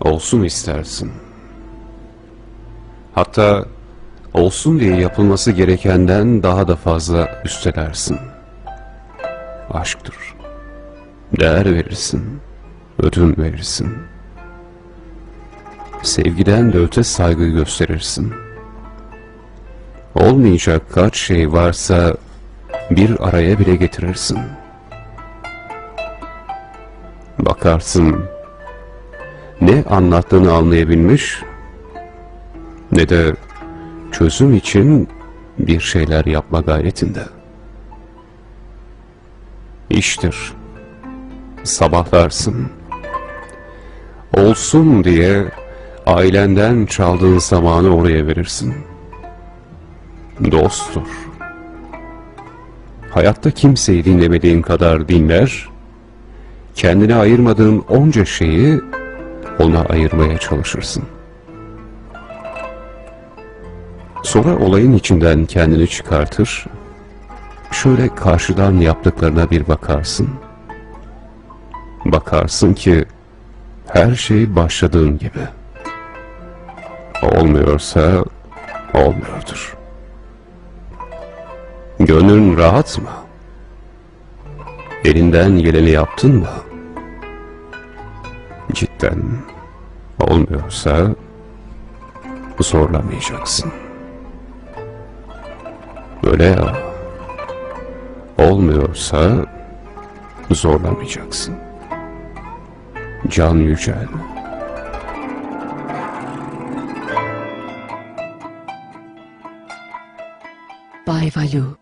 olsun istersin. Hatta olsun diye yapılması gerekenden daha da fazla üstelersin. Aşktır. Değer verirsin, ödün verirsin. Sevgiden de öte saygı gösterirsin. Olmayacak kaç şey varsa bir araya bile getirirsin. Bakarsın, ne anlattığını anlayabilmiş, ne de çözüm için bir şeyler yapma gayretinde. İştir, sabahlarsın, olsun diye ailenden çaldığın zamanı oraya verirsin. Dosttur. Hayatta kimseyi dinlemediğin kadar dinler, kendine ayırmadığın onca şeyi ona ayırmaya çalışırsın. Sonra olayın içinden kendini çıkartır, şöyle karşıdan yaptıklarına bir bakarsın. Bakarsın ki her şey başladığın gibi. Olmuyorsa olmuyordur. Gönlün rahat mı? Elinden geleni yaptın mı? Cidden olmuyorsa zorlamayacaksın. Öyle ya. Olmuyorsa zorlamayacaksın. Can Yücel. Bay Valu